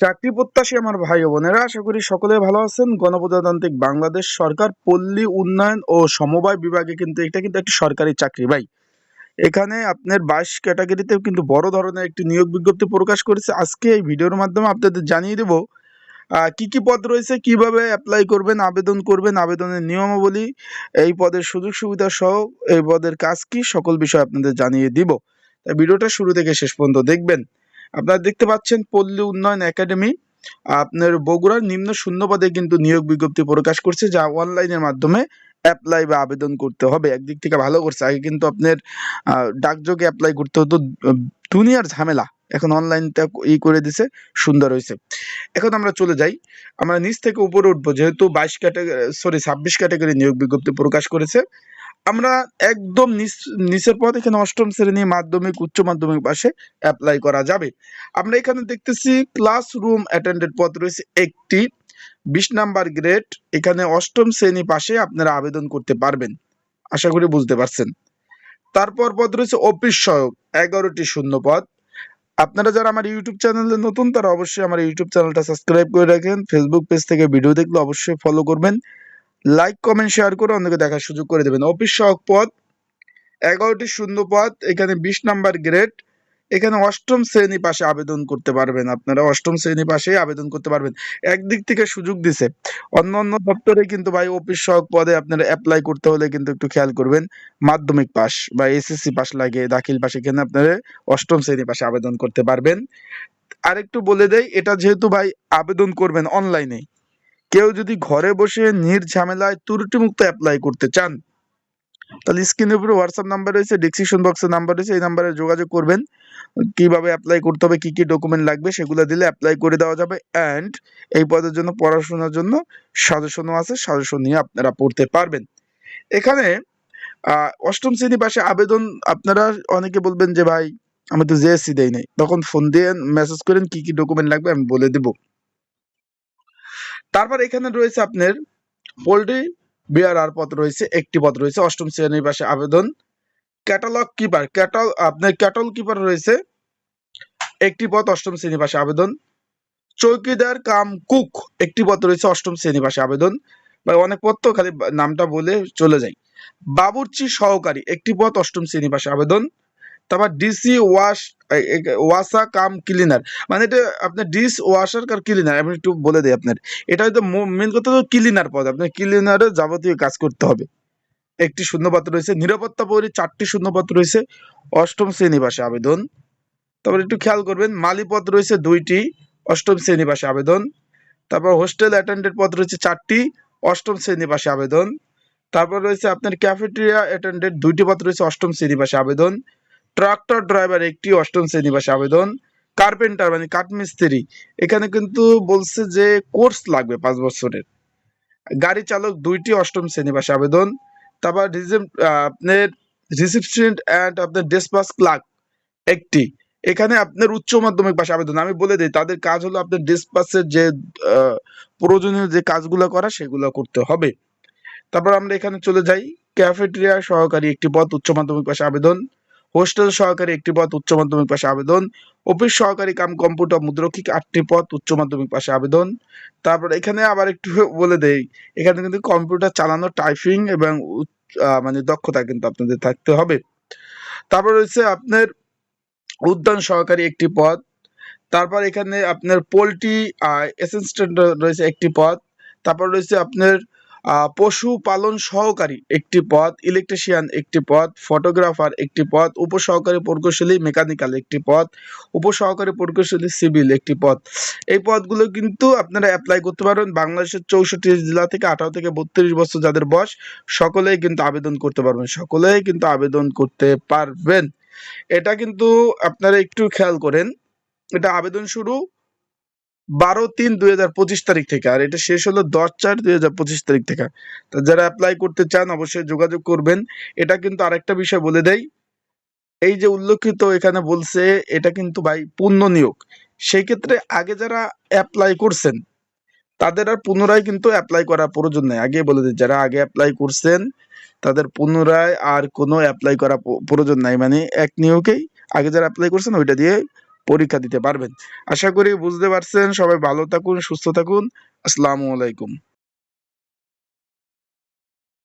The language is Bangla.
চাকরি প্রত্যাশী আমার ভাই বোনেরা, আশা করি সকলে ভালো আছেন। গণপ্রজাতান্ত্রিক বাংলাদেশ সরকার, পল্লী উন্নয়ন ও সমবায় বিভাগে কিন্তু এটা কিন্তু একটি সরকারি চাকরি ভাই। এখানে আপনার বাইশ ক্যাটাগরিতেও কিন্তু বড় ধরনের একটি নিয়োগ বিজ্ঞপ্তি প্রকাশ করেছে। আজকে এই ভিডিওর মাধ্যমে আপনাদের জানিয়ে দেব কি কি পদ রয়েছে, কীভাবে অ্যাপ্লাই করবেন, আবেদন করবেন, আবেদনের নিয়মাবলী, এই পদের সুযোগ সুবিধা সহ এই পদের কাজ কি, সকল বিষয় আপনাদের জানিয়ে দিব। তাই ভিডিওটা শুরু থেকে শেষ পর্যন্ত দেখবেন। আপনারা দেখতে পাচ্ছেন পল্লী উন্নয়ন একাডেমি। আপনার বগুড়ার নিম্ন শূন্য পদে কিন্তু নিয়োগ বিজ্ঞপ্তি প্রকাশ করছে, যা অনলাইনের মাধ্যমে অ্যাপ্লাই বা আবেদন করতে হবে। একদিক থেকে ভালো করছে, আগে কিন্তু আপনার ডাকযোগে অ্যাপ্লাই করতে হতো, দুনিয়ার ঝামেলা। এখন অনলাইনটা ই করে দিছে, সুন্দর হয়েছে এখন আমরা চলে যাই। আমরা নিচ থেকে উপরে উঠবো, যেহেতু বাইশ ক্যাটাগরি সরি ছাব্বিশ ক্যাটাগরি নিয়োগ বিজ্ঞপ্তি প্রকাশ করেছে। আমরা একদম নিচ নিচের পথ, এখানে অষ্টম শ্রেণি মাধ্যমিক, উচ্চ মাধ্যমিক পাশে অ্যাপ্লাই করা যাবে। আমরা এখানে দেখতেছি ক্লাসরুম অ্যাটেন্ডেড পদ রয়েছে একটি, বিশ নাম্বার গ্রেড এখানে অষ্টম শ্রেণি পাশে আপনারা আবেদন করতে পারবেন। আশা করি বুঝতে পারছেন। তারপর পদ রয়েছে অফিস সহায়ক, এগারোটি শূন্য পদ। আপনারা যারা আমার ইউটিউব চ্যানেলে নতুন, তারা অবশ্যই আমার ইউটিউব চ্যানেলটা সাবস্ক্রাইব করে রাখেন ফেসবুক পেজ থেকে ভিডিও দেখলে অবশ্যই ফলো করবেন। লাইক কমেন্ট শেয়ার করে অন্যকে দেখার সুযোগ করে দেবেন। অফিস সহক পদ, এগারোটি শূন্য পদ, এখানে বিশ নাম্বার গ্রেড এখানে অষ্টম শ্রেণি পাশে আবেদন করতে পারবেন আপনারা। অষ্টম শ্রেণি পাশে আবেদন করতে পারবেন। একদিক থেকে সুযোগ দিছে। অন্য অন্য দপ্তরে কিন্তু ভাই অফিস সহক পদে আপনারা অ্যাপ্লাই করতে হলে কিন্তু একটু খেয়াল করবেন। মাধ্যমিক পাস বা এসএসসি পাস লাগে, দাখিল পাশে, এখানে আপনারা অষ্টম শ্রেণি পাশে আবেদন করতে পারবেন। আরেকটু বলে দেয় এটা যেহেতু ভাই আবেদন করবেন অনলাইনে কেউ যদি ঘরে বসে নির্ঝামেলায় ত্রুটিমুক্ত অ্যাপ্লাই করতে চান, তাহলে স্ক্রিনের উপরে হোয়াটসঅ্যাপ নাম্বার রয়েছে ডিসক্রিপশন বক্সে নাম্বার রয়েছে, এই নাম্বারে যোগাযোগ করবেন। কীভাবে অ্যাপ্লাই করতে হবে, কি কি ডকুমেন্ট লাগবে, সেগুলো দিলে অ্যাপ্লাই করে দেওয়া যাবে অ্যান্ড এই পদের জন্য পড়াশোনার জন্য সাজেশনও আছে সাজেশন নিয়ে আপনারা পড়তে পারবেন। এখানে অষ্টম শ্রেণি পাশে আবেদন, আপনারা অনেকে বলবেন যে ভাই, আমি তো জেএসসি দেই নাই। তখন ফোন দিয়ে মেসেজ করেন, কি কি ডকুমেন্ট লাগবে আমি বলে দেব। তারপর এখানে রয়েছে আপনার পোল্ট্রি বিআরআর পদ রয়েছে, একটি পদ রয়েছে, অষ্টম শ্রেণির পাশে আবেদন। ক্যাটালগ কিপার, ক্যাটল আপনার ক্যাটল কিপার রয়েছে, একটি পদ অষ্টম শ্রেণি পাশে আবেদন। চৌকিদার কাম কুক, একটি পদ রয়েছে অষ্টম শ্রেণি পাশে আবেদন। বা অনেক পদ তো, খালি নামটা বলে চলে যাই। বাবুর্চি সহকারী, একটি পদ অষ্টম শ্রেণি পাশে আবেদন। তারপর ডিসি ওয়াশ ওয়াসা কাম ক্লিনার মানে এটা আপনার ডিস ওয়াশার কার ক্লিনার আমি একটু বলে দিই আপনার। এটা হয়তো মেন কথা হলো ক্লিনার পদ। আপনার ক্লিনারে যাবতীয় কাজ করতে হবে। একটি শূন্যপদ রয়েছে, নিরাপত্তা পরি চারটি শূন্যপদ রয়েছে। অষ্টম শ্রেণি আবেদন। তারপর একটু খেয়াল করবেন মালি পদ রয়েছে দুইটি, অষ্টম শ্রেণি আবেদন। তারপর হোস্টেল অ্যাটেন্ডেন্ট পদ রয়েছে চারটি, অষ্টম শ্রেণি আবেদন। তারপর রয়েছে আপনার ক্যাফেটেরিয়া অ্যাটেন্ডেন্ট দুইটি পদ রয়েছে অষ্টম শ্রেণি আবেদন। ট্রাক্টর ড্রাইভার একটি অষ্টম শ্রেণি পাশে আবেদন, কার্পেন্টার মানে কাঠমিস্ত্রি। এখানে কিন্তু বলছে যে কোর্স লাগবে পাঁচ বছরের। গাড়ি চালক দুইটি অষ্টম শ্রেণি পাশে আবেদন। তারপর আপনার রিসিপশন অ্যান্ড আপনার ডেসপাস ক্লার্ক একটি। এখানে আপনার উচ্চ মাধ্যমিক পাশে আবেদন। আমি বলে দিই, তাদের কাজ হলো আপনার ডিসপাসের যে প্রয়োজনীয় যে কাজগুলো করা, সেগুলো করতে হবে। তারপর আমরা এখানে চলে যাই। ক্যাফেটেরিয়া সহকারী একটি পদ উচ্চ মাধ্যমিক পাশে আবেদন। হোস্টেল সহকারী একটি পদ উচ্চ মাধ্যমিক পাশে আবেদন, অফিস সহকারী কাম কম্পিউটার মুদ্রক্ষিক আটটি পদ উচ্চ মাধ্যমিক পাশে আবেদন। তারপর এখানে আবার একটু বলে দেই, এখানে কিন্তু কম্পিউটার চালানো, টাইপিং এবং মানে দক্ষতা কিন্তু আপনাদের থাকতে হবে। তারপর রয়েছে আপনার উদ্যান সহকারী একটি পদ তারপর এখানে আপনার পোলট্রি অ্যাসিস্ট্যান্ট রয়েছে একটি পদ তারপর রয়েছে আপনার পশুপালন সহকারী একটি পদ ইলেকট্রিশিয়ান একটি পদ ফটোগ্রাফার একটি পদ উপসহকারী প্রকৌশলী মেকানিক্যাল একটি পদ উপসহকারী প্রকৌশলী সিভিল একটি পদ এই পদগুলো কিন্তু আপনারা অ্যাপ্লাই করতে পারবেন বাংলাদেশের চৌষট্টি জেলা থেকে আঠারো থেকে বত্রিশ বছর যাদের বয়স, সকলেই কিন্তু আবেদন করতে পারবেন, সকলেই কিন্তু আবেদন করতে পারবেন। এটা কিন্তু আপনারা একটু খেয়াল করেন, এটা আবেদন শুরু বারো তিন দুই হাজার পঁচিশ তারিখ থেকে, আর এটা শেষ হলো দশ চার দুই হাজার পঁচিশ তারিখ থেকে। তো যারা অ্যাপ্লাই করতে চান অবশ্যই যোগাযোগ করবেন। এটা কিন্তু আরেকটা বিষয় বলে দেই। এই যে উল্লেখিত এখানে বলছে, এটা কিন্তু ভাই পূর্ণ নিয়োগ। সেই ক্ষেত্রে আগে যারা অ্যাপ্লাই করছেন, তাদের আর পুনরায় কিন্তু অ্যাপ্লাই করার প্রয়োজন নেই। আগে বলে দিই, যারা আগে অ্যাপ্লাই করছেন, তাদের পুনরায় আর কোনো অ্যাপ্লাই করা প্রয়োজন নাই। মানে এক নিয়োগেই আগে যারা অ্যাপ্লাই করছেন, ওইটা দিয়ে পরীক্ষা দিতে পারবেন। আশা করি বুঝতে পারছেন। সবাই ভালো থাকুন সুস্থ থাকুন। আসসালামু আলাইকুম।